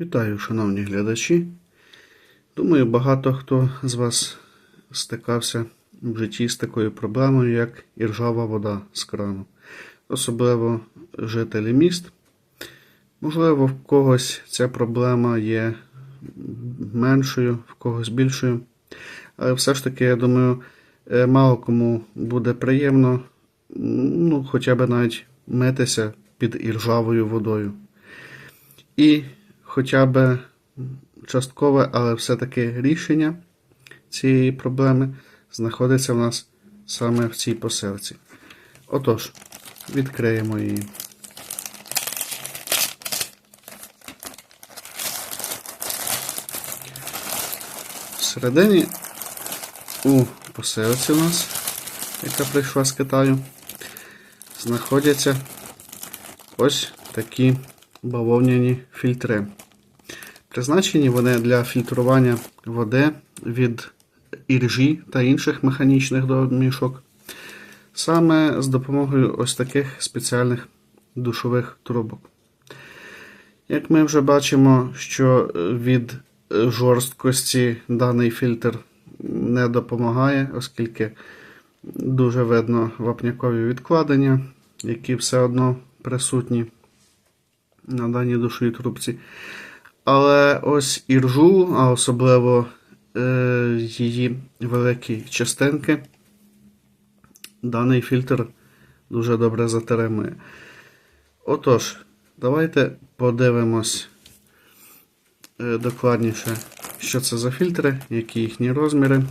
Вітаю, шановні глядачі. Думаю, багато хто з вас стикався в житті з такою проблемою, як іржава вода з крану. Особливо жителі міст. Можливо, в когось ця проблема є меншою, в когось більшою. Але все ж таки, я думаю, е, мало кому буде приємно, ну, хоча б навіть митися під іржавою водою. І хоча б часткове, але все-таки рішення цієї проблеми знаходиться в нас саме в цій посилці. Отож, відкриємо її. Всередині у посилці у нас, яка прийшла з Китаю, знаходяться ось такі бавовняні фільтри. Призначені вони для фільтрування води від іржі та інших механічних домішок. Саме з допомогою ось таких спеціальних душових трубок. Як ми вже бачимо, що від жорсткості даний фільтр не допомагає, оскільки дуже видно вапнякові відкладення, які все одно присутні на даній душовій трубці. Але ось іржу, а особливо е, її великі частинки, даний фільтр дуже добре затримує. Отож, давайте подивимось е, докладніше, що це за фільтри, які їхні розміри,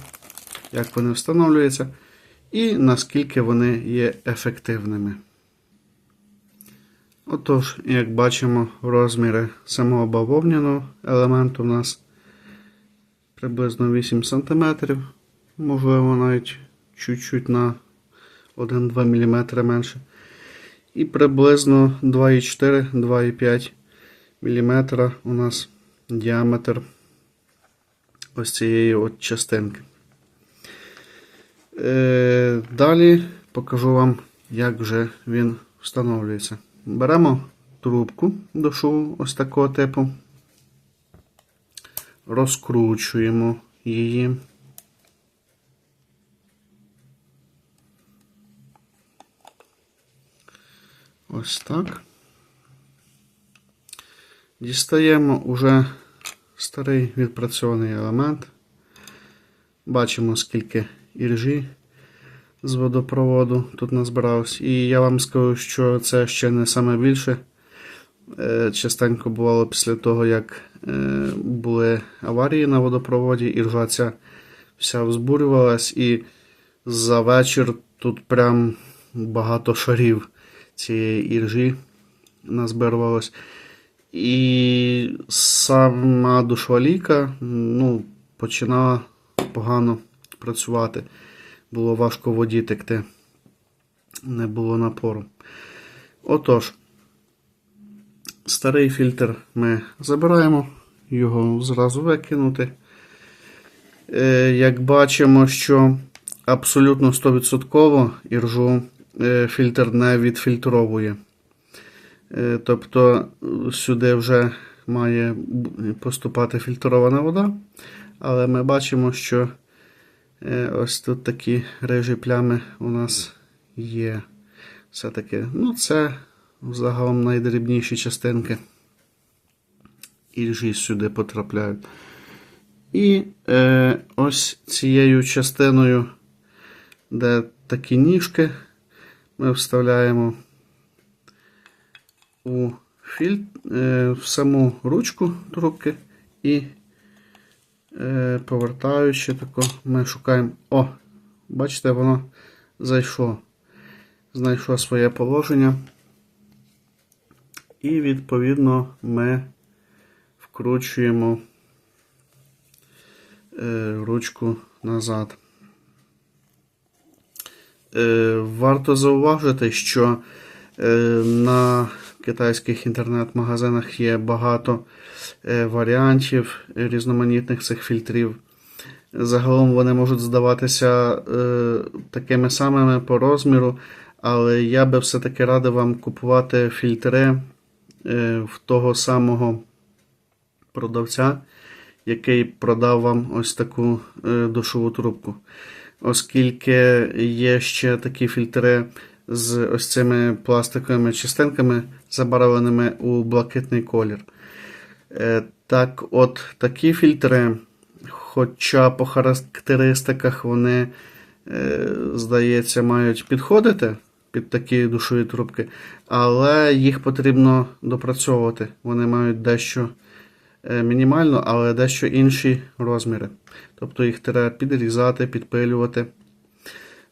як вони встановлюються, і наскільки вони є ефективними. Отож, як бачимо, розміри самого бавовняного елементу у нас приблизно 8 см, можливо, навіть чуть-чуть на 1-2 мм менше. І приблизно 2,4-2,5 мм у нас діаметр ось цієї от частинки. Е, Далі покажу вам, як вже він встановлюється. Беремо трубку душову ось такого типу, розкручуємо її. Ось так. Дістаємо уже старий відпрацьований елемент. Бачимо, скільки іржі з водопроводу тут назбиралось. І я вам скажу, що це ще не саме більше. Е, Частенько бувало після того, як е, були аварії на водопроводі, іржа ця вся взбурювалась, і за вечір тут прям багато шарів цієї іржі назбирувалось. І сама душова ліка ну, починала погано працювати. Було важко воді текти, не було напору. Отож, старий фільтр ми забираємо, його зразу викинути. Е, Як бачимо, що абсолютно 100% іржу е, фільтр не відфільтровує. Е, Тобто сюди вже має поступати фільтрована вода, але ми бачимо, що Ось тут такі рижі плями у нас є. Все-таки, ну, це загалом найдрібніші частинки. Іржі сюди потрапляють. І е, ось цією частиною, де такі ніжки, ми вставляємо у фільтр, е, в саму ручку трубки і Е, повертаючи тако, ми шукаємо. О, бачите, воно зайшло. Знайшло своє положення. І, відповідно, ми вкручуємо е, ручку назад. Е, варто зауважити, що на китайських інтернет-магазинах є багато е, варіантів різноманітних цих фільтрів. Загалом вони можуть здаватися е, такими самими по розміру, але я би все-таки радив вам купувати фільтри е, в того самого продавця, який продав вам ось таку душову трубку. Оскільки є ще такі фільтри з ось цими пластиковими частинками, забарвленими у блакитний колір. Е, Так, от такі фільтри, хоча по характеристиках вони, е, здається, мають підходити під такі душові трубки, але їх потрібно допрацьовувати. Вони мають дещо е, мінімально, але дещо інші розміри. Тобто їх треба підрізати, підпилювати.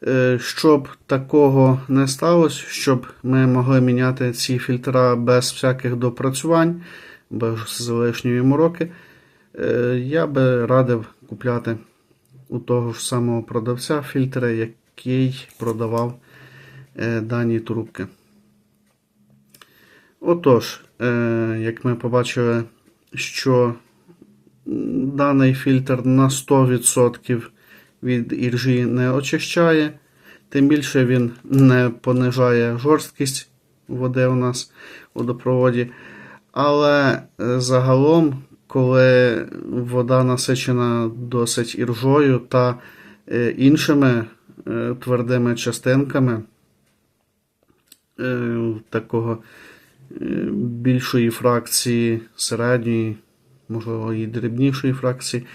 Е, Щоб такого не сталося, щоб ми могли міняти ці фільтра без всяких допрацювань, без лишньої мороки, е, я би радив купляти у того ж самого продавця фільтри, який продавав е, дані трубки. Отож, як ми побачили, що даний фільтр на 100% від іржі не очищає, тим більше він не понижає жорсткість води у нас у водопроводі. Але е, загалом, коли вода насичена досить іржою та е, іншими е, твердими частинками такого більшої фракції, середньої, можливо, і дрібнішої фракції,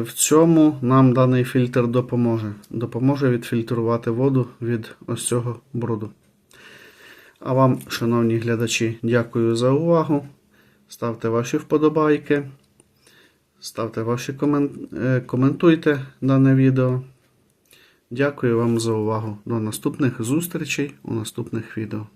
в цьому нам даний фільтр допоможе. Допоможе відфільтрувати воду від ось цього бруду. А вам, шановні глядачі, дякую за увагу. Ставте ваші вподобайки, ставте ваші комен... е, коментуйте дане відео. Дякую вам за увагу. До наступних зустрічей у наступних відео.